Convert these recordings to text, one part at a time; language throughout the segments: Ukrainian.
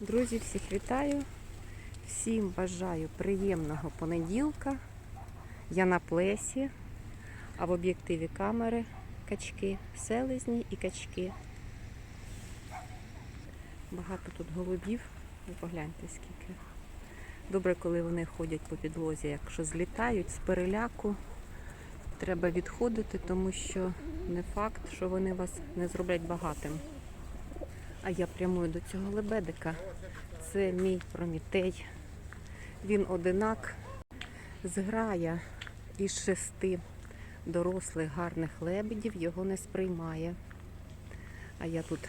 Друзі, всіх вітаю. Всім бажаю приємного понеділка. Я на плесі, а в об'єктиві камери качки, селезні і качки. Багато тут голубів. Ви погляньте скільки. Добре, коли вони ходять по підлозі, якщо злітають з переляку, треба відходити, тому що не факт, що вони вас не зроблять багатим. А я прямую до цього лебедика. Це мій промітей. Він одинак зграя із шести дорослих гарних лебедів його не сприймає. А я тут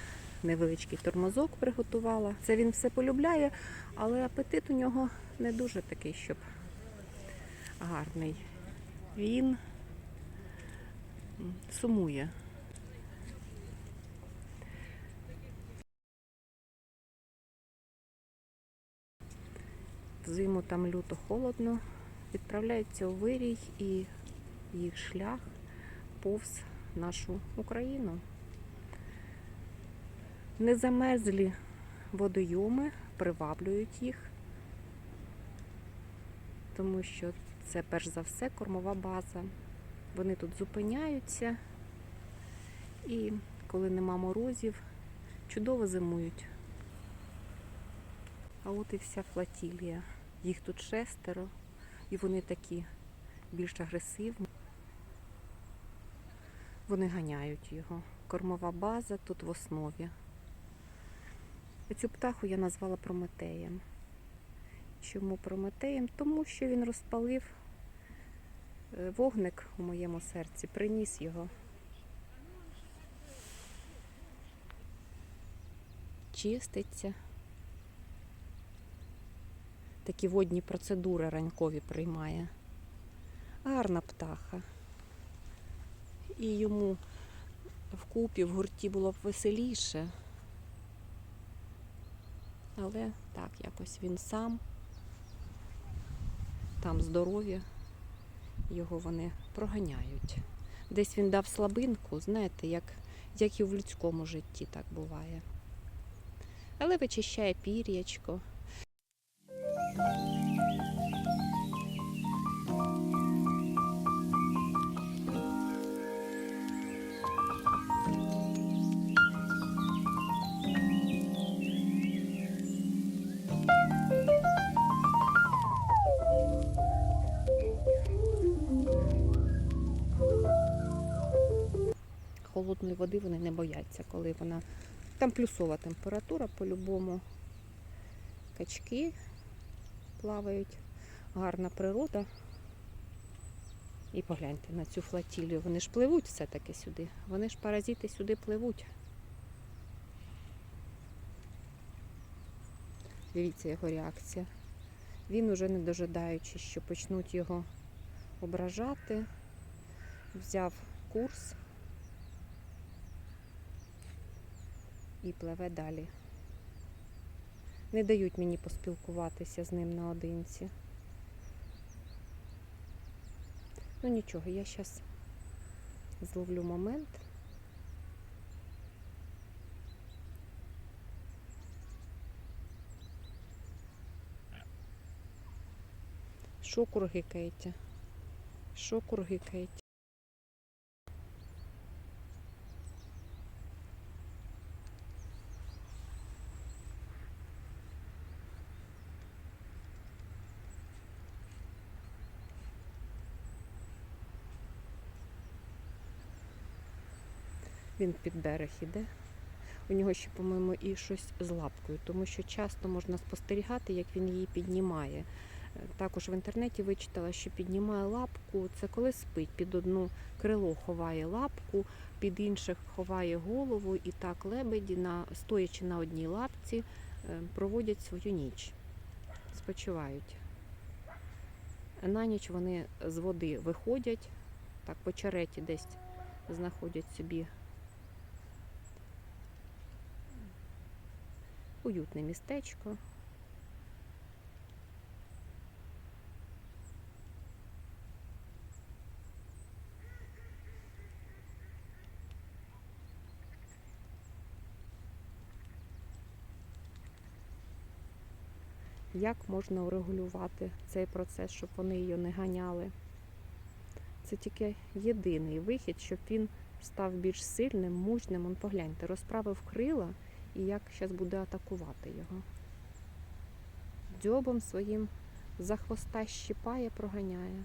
невеличкий тормозок приготувала. Це він все полюбляє, але апетит у нього не дуже такий, щоб гарний. Він сумує. Взиму там люто холодно, відправляються у вирій і їх шлях повз нашу Україну. Незамерзлі водойоми приваблюють їх, тому що це перш за все кормова база. Вони тут зупиняються і коли нема морозів, чудово зимують. А от і вся флотілія. Їх тут шестеро, і вони такі більш агресивні. Вони ганяють його. Кормова база тут в основі. Цю птаху я назвала Прометеєм. Чому Прометеєм? Тому що він розпалив е, вогник у моєму серці, приніс його. Чиститься. Такі водні процедури ранкові приймає. Гарна птаха. І йому вкупі в гурті було б веселіше. Але так, якось він сам, там здоров'я, його вони проганяють. Десь він дав слабинку, знаєте, як, як і в людському житті так буває. Але вичищає пір'ячко. Холодної води вони не бояться, коли вона. Там плюсова температура по-любому. Качки плавають, гарна природа. І погляньте на цю флотілію. Вони ж пливуть все-таки сюди. Вони ж паразити сюди пливуть. Дивіться його реакція. Він уже не дожидаючи, що почнуть його ображати, взяв курс і пливе далі. Не дають мені поспілкуватися з ним наодинці. Ну нічого, я зараз зловлю момент. Що кургикаєте? Що кургикаєте? Він під берег іде. У нього ще, по-моєму, і щось з лапкою, тому що часто можна спостерігати, як він її піднімає. Також в інтернеті вичитала, що піднімає лапку, це коли спить, під одну крило ховає лапку, під інших ховає голову, і так лебеді, на, стоячи на одній лапці, е, проводять свою ніч, спочивають. На ніч вони з води виходять, так по череті десь знаходять собі уютне містечко. як можна урегулювати цей процес, щоб вони її не ганяли. Це тільки єдиний вихід, щоб він став більш сильним, мужним. Он погляньте, розправив крила і як зараз буде атакувати його. Дзьобом своїм за хвоста щіпає, проганяє.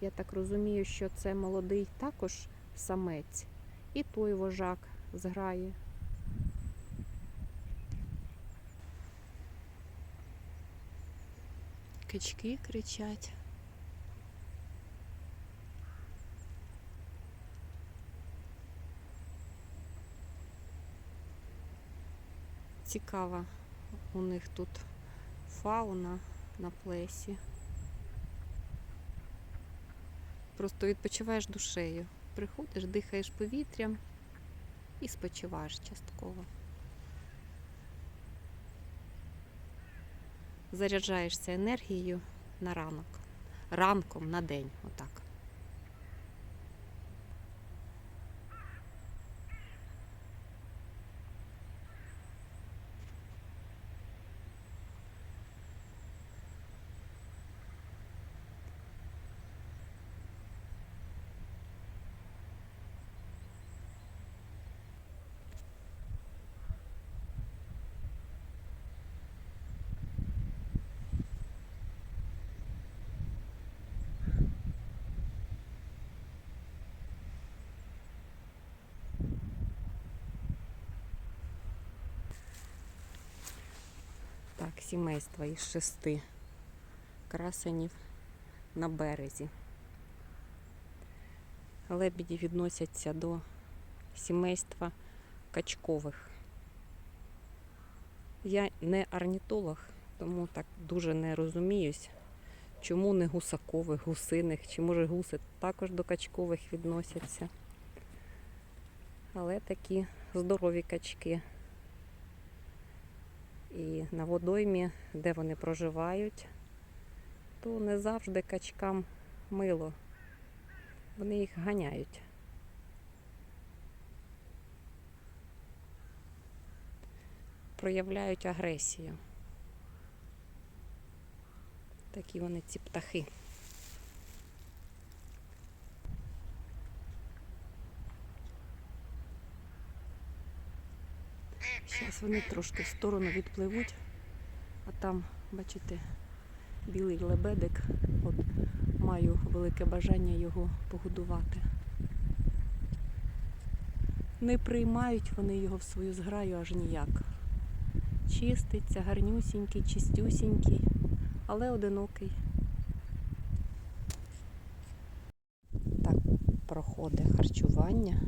Я так розумію, що це молодий також самець, і той вожак зграє. Качки кричать. Цікава у них тут фауна на плесі. Просто відпочиваєш душею. Приходиш, дихаєш повітрям і спочиваєш частково. Заряджаєшся енергією на ранок. Ранком на день, отак. Так, сімейство із шести красенів на березі. Лебеді відносяться до сімейства качкових. Я не орнітолог, тому так дуже не розуміюсь, чому не гусакових, гусиних, чи може гуси також до качкових відносяться. Але такі здорові качки. І на водоймі, де вони проживають, то не завжди качкам мило. Вони їх ганяють. Проявляють агресію. Такі вони ці птахи. Зараз вони трошки в сторону відпливуть, а там, бачите, білий лебедик. От маю велике бажання його погодувати. Не приймають вони його в свою зграю аж ніяк. Чиститься, гарнюсінький, чистюсінький, але одинокий. Так проходить харчування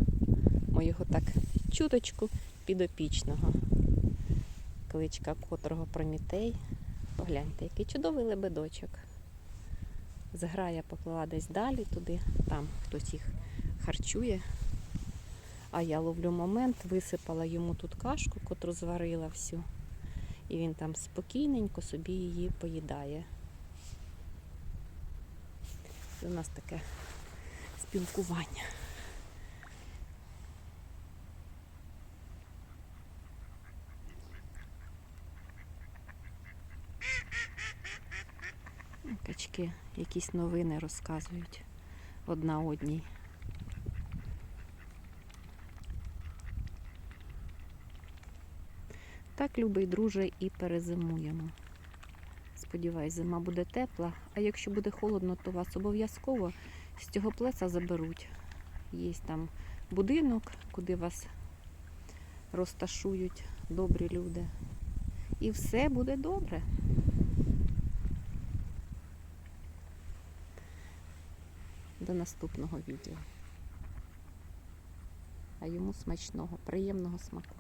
моєго так чуточку підопічного, кличка котрого Промітей. Погляньте, який чудовий лебедочок. Зграя поплила десь далі туди, там хтось їх харчує. А я ловлю момент, висипала йому тут кашку, котру зварила всю. І він там спокійненько собі її поїдає. Це у нас таке спілкування. Качки якісь новини розказують одна одній. Так, любий друже, і перезимуємо. Сподіваюсь, зима буде тепла, а якщо буде холодно, то вас обов'язково з цього плеса заберуть. Є там будинок, куди вас розташують добрі люди. І все буде добре. До наступного відео. А йому смачного, приємного смаку.